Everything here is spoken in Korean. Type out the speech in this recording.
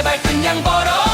제발 그냥 걸어.